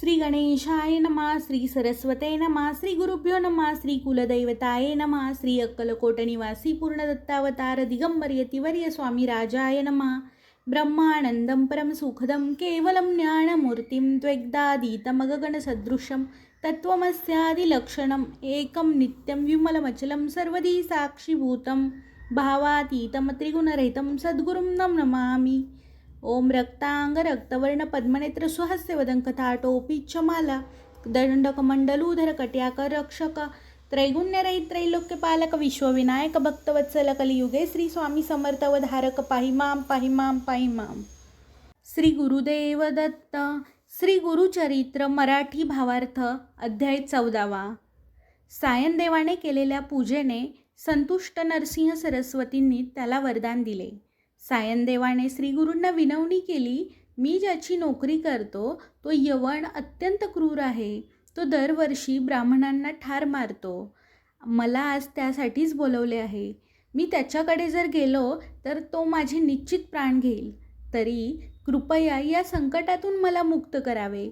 श्री गणेशाय नमः श्री सरस्वते नमः श्री गुरुभ्यो नमः श्री कुलदैवताय नमः श्री अक्कलकोटनिवासी पूर्णदत्तावतार दिगंबर स्वामी राजाय नमः। ब्रह्मानन्दं परं सुखदं केवलं ज्ञानमूर्तिं त्वग्दादीतमगगणसदृशं तत्त्वमस्यादिलक्षणम् एकं नित्यं विमलमचलं सर्वदी साक्षीभूतं भावातीतं त्रिगुणरहितं सद्गुरुं नमामि। ओम रक्तांग रक्तवर्ण पद्मनेत्र सुहस्य कथा टोपीच्छमाला माला दण्डकमण्डलूधर रक्षक त्रैगुण्यरहित त्रैलोक्यपालक विश्वविनायक भक्तवत्सल कलियुगे श्री स्वामी समर्थवधारक पाहि मां पाहि मां पाहि श्री गुरुदेव दत्त श्री गुरुचरित्र मराठी भावार्थ अध्याय चौदावा। सायनदेवाने केलेल्या पूजेने संतुष्ट नरसिंह सरस्वतींनी त्याला वरदान दिले. सायनदेवाने श्रीगुरूंना विनवणी केली मी ज्याची नोकरी करतो तो यवण अत्यंत क्रूर आहे. तो दरवर्षी ब्राह्मणांना ठार मारतो. मला आज त्यासाठीच बोलवले आहे. मी त्याच्याकडे जर गेलो तर तो माझे निश्चित प्राण घेईल. तरी कृपया या संकटातून मला मुक्त करावे.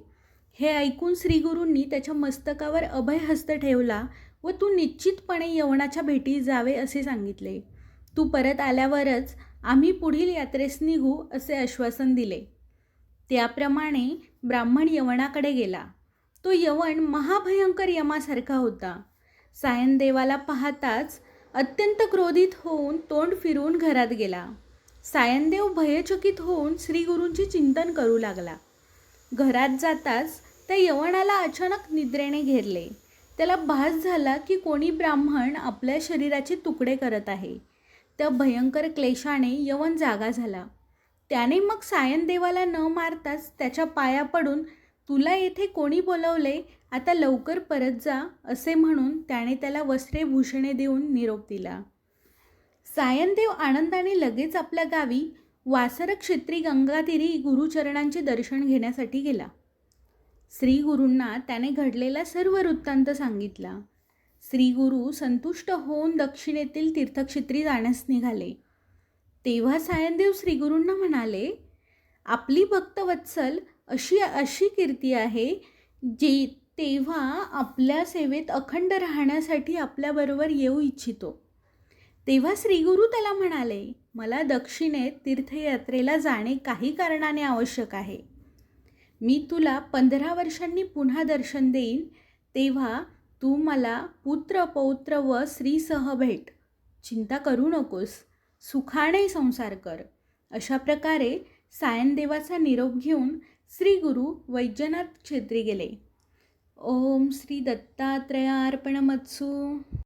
हे ऐकून श्रीगुरूंनी त्याच्या मस्तकावर अभयहस्त ठेवला व तू निश्चितपणे यवनाच्या भेटी जावे असे सांगितले. तू परत आल्यावरच आम्ही पुढील यात्रेस निघू असे आश्वासन दिले. त्याप्रमाणे ब्राह्मण यवनाकडे गेला. तो यवण महाभयंकर यमासारखा होता. सायनदेवाला पाहताच अत्यंत क्रोधित होऊन तोंड फिरवून घरात गेला. सायनदेव भयचकित होऊन श्रीगुरूंची चिंतन करू लागला. घरात जाताच त्या यवनाला अचानक निद्रेने घेरले. त्याला भास झाला की कोणी ब्राह्मण आपल्या शरीराचे तुकडे करत आहे. त्या भयंकर क्लेशाने यवन जागा झाला. त्याने मग सायनदेवाला न मारताच त्याच्या पाया पडून तुला येथे कोणी बोलवले? आता लवकर परत जा असे म्हणून त्याने त्याला वस्त्रे भूषणे देऊन निरोप दिला. सायनदेव आनंदाने लगेच आपल्या गावी वासर क्षेत्री गंगातीरी गुरुचरणांचे दर्शन घेण्यासाठी गेला. श्री गुरूंना त्याने घडलेला सर्व वृत्तांत सांगितला. श्रीगुरु संतुष्ट होऊन दक्षिणेतील तीर्थक्षेत्री जाण्यास निघाले. तेव्हा सायनदेव श्रीगुरूंना म्हणाले आपली भक्तवत्सल अशी अशी कीर्ती आहे जे तेव्हा आपल्या सेवेत अखंड राहण्यासाठी आपल्याबरोबर येऊ इच्छितो. तेव्हा श्रीगुरू त्याला म्हणाले मला दक्षिणेत तीर्थयात्रेला जाणे काही कारणाने आवश्यक आहे. मी तुला पंधरा वर्षांनी पुन्हा दर्शन देईन तेव्हा तू मला पुत्र पौत्र व स्त्रीसह भेट. चिंता करू नकोस. सुखाने संसार कर. अशा प्रकारे सायनदेवाचा निरोप घेऊन श्री गुरु वैद्यनाथ छेत्री गेले. ओम श्री दत्तात्रयार्पणमत्सू.